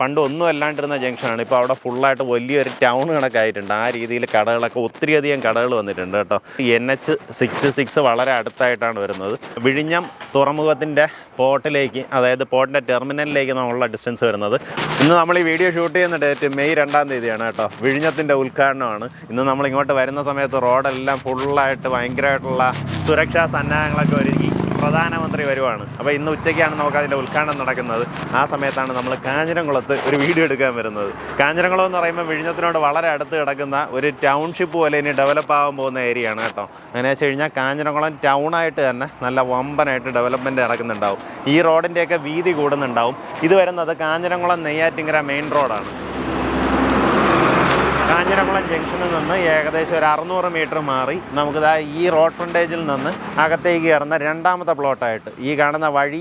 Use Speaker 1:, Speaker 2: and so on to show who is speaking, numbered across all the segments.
Speaker 1: പണ്ട് ഒന്നും അല്ലാണ്ടിരുന്ന ജംഗ്ഷനാണ്. ഇപ്പോൾ അവിടെ ഫുള്ളായിട്ട് വലിയൊരു ടൗൺ കണക്കായിട്ടുണ്ട്. ആ രീതിയിൽ കടകളൊക്കെ ഒത്തിരിയധികം കടകൾ വന്നിട്ടുണ്ട് കേട്ടോ. എൻ എച്ച് സിക്സ് സിക്സ് വളരെ അടുത്തായിട്ടാണ് വരുന്നത്. വിഴിഞ്ഞം തുറമുഖത്തിന്റെ പോർട്ടിലേക്ക് അതായത് പോർട്ടിന്റെ ടെർമിനലിലേക്ക് നമ്മളുള്ള ഡിസ്റ്റൻസ് വരുന്നത്. ഇന്ന് നമ്മൾ ഈ വീഡിയോ ഷൂട്ട് ചെയ്യുന്ന ഡേറ്റ് മെയ് രണ്ടാം തീയതിയാണ് കേട്ടോ. വിഴിഞ്ഞത്തിന്റെ ഉദ്ഘാടനമാണ്. ഇന്ന് നമ്മൾ ഇങ്ങോട്ട് വരുന്ന സമയത്ത് റോഡെല്ലാം ഫുള്ളായിട്ട് ഭയങ്കരമായിട്ടുള്ള സുരക്ഷാ സന്നാഹങ്ങളൊക്കെ ഒരുക്കി. പ്രധാനമന്ത്രി വരുവാണ്. അപ്പോൾ ഇന്ന് ഉച്ചയ്ക്കാണ് നമുക്ക് അതിന്റെ ഉദ്ഘാടനം നടക്കുന്നത്. ആ സമയത്താണ് നമ്മൾ കാഞ്ഞിരംകുളത്ത് ഒരു വീഡിയോ എടുക്കാൻ വരുന്നത്. കാഞ്ഞിരംകുളം എന്ന് പറയുമ്പോൾ വിഴിഞ്ഞത്തിനോട് വളരെ അടുത്ത് കിടക്കുന്ന ഒരു ടൗൺഷിപ്പ് പോലെ ഇനി ഡെവലപ്പ് ആകാൻ പോകുന്ന ഏരിയ ആണ് കേട്ടോ. അങ്ങനെ വെച്ച് കഴിഞ്ഞാൽ കാഞ്ഞിരംകുളം ടൗണായിട്ട് തന്നെ നല്ല വമ്പനായിട്ട് ഡെവലപ്മെന്റ് നടക്കുന്നുണ്ടാവും. ഈ റോഡിന്റെയൊക്കെ വീതി കൂടുന്നുണ്ടാവും. ഇത് വരുന്നത് കാഞ്ഞിരംകുളം നെയ്യാറ്റിങ്കര മെയിൻ റോഡാണ് കാഞ്ഞിരംകുളം ജംഗ്ഷനിൽ നിന്ന് ഏകദേശം ഒരു അറുന്നൂറ് മീറ്റർ മാറി നമുക്കിതാ ഈ റോഡ് ഫ്രണ്ടേജിൽ നിന്ന് അകത്തേക്ക് കയറുന്ന രണ്ടാമത്തെ പ്ലോട്ടായിട്ട് ഈ കാണുന്ന വഴി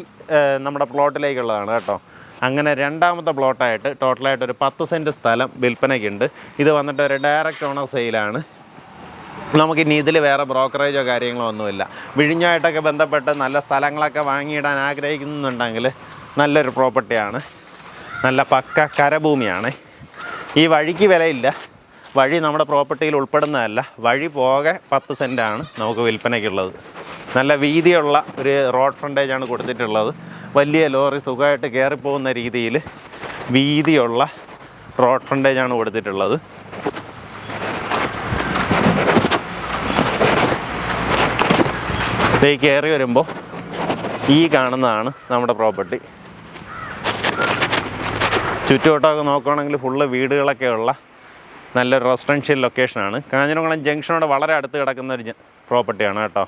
Speaker 1: നമ്മുടെ പ്ലോട്ടിലേക്കുള്ളതാണ് കേട്ടോ. അങ്ങനെ രണ്ടാമത്തെ പ്ലോട്ടായിട്ട് ടോട്ടലായിട്ട് ഒരു പത്ത് സെന്റ് സ്ഥലം വിൽപ്പനയ്ക്കുണ്ട്. ഇത് വന്നിട്ട് ഒരു ഡയറക്റ്റ് ഓണർ സെയിലാണ് നമുക്കിനി ഇതിൽ വേറെ ബ്രോക്കറേജോ കാര്യങ്ങളോ ഒന്നുമില്ല. വിഴിഞ്ഞായിട്ടൊക്കെ ബന്ധപ്പെട്ട് നല്ല സ്ഥലങ്ങളൊക്കെ വാങ്ങിയിടാൻ ആഗ്രഹിക്കുന്നുണ്ടെങ്കിൽ നല്ലൊരു പ്രോപ്പർട്ടിയാണ് നല്ല പക്ക കരഭൂമിയാണ്. ഈ വഴിക്ക് വിലയില്ല. വഴി നമ്മുടെ പ്രോപ്പർട്ടിയിൽ ഉൾപ്പെടുന്നതല്ല. വഴി പോകെ പത്ത് സെന്റാണ് നമുക്ക് വിൽപ്പനയ്ക്കുള്ളത്. നല്ല വീതിയുള്ള ഒരു റോഡ് ഫ്രണ്ടേജ് ആണ് കൊടുത്തിട്ടുള്ളത്. വലിയ ലോറി സുഖമായിട്ട് കയറിപ്പോകുന്ന രീതിയിൽ വീതിയുള്ള റോഡ് ഫ്രണ്ടേജ് ആണ് കൊടുത്തിട്ടുള്ളത്. ഇതേ കയറി വരുമ്പോൾ ഈ കാണുന്നതാണ് നമ്മുടെ പ്രോപ്പർട്ടി. ചുറ്റുവട്ടമൊക്കെ നോക്കുകയാണെങ്കിൽ ഫുള്ള് വീടുകളൊക്കെ ഉള്ള നല്ലൊരു റെസിഡൻഷ്യൽ ലൊക്കേഷനാണ് കാഞ്ഞിരംകുളം ജംഗ്ഷനോട് വളരെ അടുത്ത് കിടക്കുന്ന ഒരു പ്രോപ്പർട്ടിയാണ് കേട്ടോ.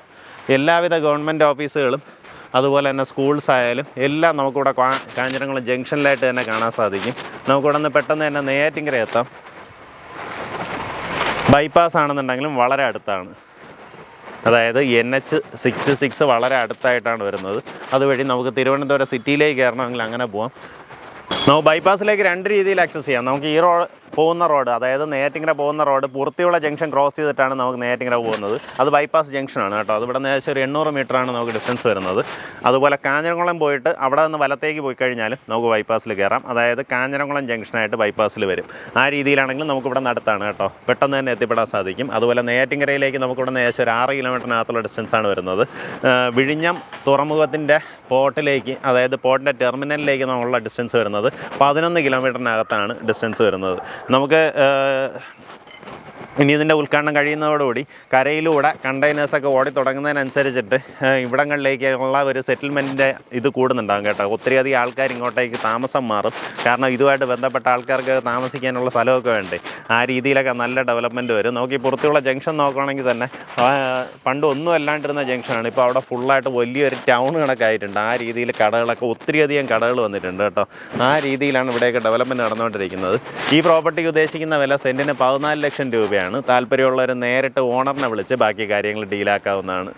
Speaker 1: എല്ലാവിധ ഗവൺമെന്റ് ഓഫീസുകളും അതുപോലെ തന്നെ സ്കൂൾസ് ആയാലും എല്ലാം നമുക്കിവിടെ കാഞ്ഞിരംകുളം ജംഗ്ഷനിലായിട്ട് തന്നെ കാണാൻ സാധിക്കും. നമുക്കിവിടെ നിന്ന് പെട്ടെന്ന് തന്നെ നെയ്യാറ്റിങ്കര എത്താം. ബൈപ്പാസ് ആണെന്നുണ്ടെങ്കിലും വളരെ അടുത്താണ്. അതായത് എൻ എച്ച് സിക്സ് സിക്സ് വളരെ അടുത്തായിട്ടാണ് വരുന്നത്. അതുവഴി നമുക്ക് തിരുവനന്തപുരം സിറ്റിയിലേക്ക് കയറണമെങ്കിൽ അങ്ങനെ പോവാം. നമുക്ക് ബൈപ്പാസിലേക്ക് രണ്ട് രീതിയിൽ ആക്സസ് ചെയ്യാം. നമുക്ക് ഈ റോഡ് പോകുന്ന റോഡ് അതായത് നേറ്റിങ്ങര പോകുന്ന റോഡ് പൂർത്തിയുള്ള ജംഗ്ഷൻ ക്രോസ് ചെയ്തിട്ടാണ് നമുക്ക് നേറ്റിങ്ങര പോകുന്നത്. അത് ബൈപ്പാസ് ജംഗ്ഷനാണ് കേട്ടോ. അത് ഇവിടെ നിന്ന് ഏകദേശം ഒരു എണ്ണൂറ് മീറ്ററാണ് നമുക്ക് ഡിസ്റ്റൻസ് വരുന്നത്. അതുപോലെ കാഞ്ഞിരംകുളം പോയിട്ട് അവിടെ നിന്ന് വലത്തേക്ക് പോയി കഴിഞ്ഞാലും നമുക്ക് ബൈപ്പാസിൽ കയറാം. അതായത് കാഞ്ഞിരംകുളം ജംഗ്ഷനായിട്ട് ബൈപ്പാസിൽ വരും. ആ രീതിയിലാണെങ്കിലും നമുക്ക് ഇവിടെ നടത്താണ് കേട്ടോ. പെട്ടെന്ന് തന്നെ എത്തിപ്പെടാൻ സാധിക്കും. അതുപോലെ നേറ്റിങ്ങരയിലേക്ക് നമുക്ക് ഇവിടെ നിന്ന് ഏകദേശം ഒരു ആറ് കിലോമീറ്ററിനകത്തുള്ള ഡിസ്റ്റൻസാണ് വരുന്നത്. വിഴിഞ്ഞം തുറമുഖത്തിന്റെ പോർട്ടിലേക്ക് അതായത് പോർട്ടിന്റെ ടെർമിനലിലേക്ക് നമ്മളുള്ള ഡിസ്റ്റൻസ് വരുന്നത് പതിനൊന്ന് കിലോമീറ്ററിനകത്താണ് ഡിസ്റ്റൻസ് വരുന്നത്. നമുക്ക് ഇനി ഇതിന്റെ ഉദ്ഘാടനം കഴിയുന്നതോടുകൂടി കരയിലൂടെ കണ്ടെയ്നേഴ്സൊക്കെ ഓടി തുടങ്ങുന്നതിനനുസരിച്ചിട്ട് ഇവിടങ്ങളിലേക്കുള്ള ഒരു സെറ്റിൽമെന്റിന്റെ ഇത് കൂടുന്നുണ്ടാകും കേട്ടോ. ഒത്തിരിയധികം ആൾക്കാർ ഇങ്ങോട്ടേക്ക് താമസം മാറും. കാരണം ഇതുമായിട്ട് ബന്ധപ്പെട്ട ആൾക്കാർക്ക് താമസിക്കാനുള്ള സ്ഥലമൊക്കെ വേണ്ടേ. ആ രീതിയിലൊക്കെ നല്ല ഡെവലപ്മെന്റ് വരും. നോക്കി പുറത്തുള്ള ജംഗ്ഷൻ നോക്കുകയാണെങ്കിൽ തന്നെ പണ്ട് ഒന്നും അല്ലാണ്ടിരുന്ന ജംഗ്ഷനാണ്. ഇപ്പോൾ അവിടെ ഫുള്ളായിട്ട് വലിയൊരു ടൗൺ കണക്കായിട്ടുണ്ട് ആ രീതിയിൽ കടകളൊക്കെ ഒത്തിരിയധികം കടകൾ വന്നിട്ടുണ്ട് കേട്ടോ. ആ രീതിയിലാണ് ഇവിടെയൊക്കെ ഡെവലപ്മെന്റ് നടന്നുകൊണ്ടിരിക്കുന്നത്. ഈ പ്രോപ്പർട്ടിക്ക് ഉദ്ദേശിക്കുന്ന വില സെന്റിന് പതിനാല് ലക്ഷം രൂപയാണ്. താല്പര്യമുള്ളവർ നേരിട്ട് ഓണറിനെ വിളിച്ച് ബാക്കി കാര്യങ്ങൾ ഡീലാക്കാവുന്നതാണ്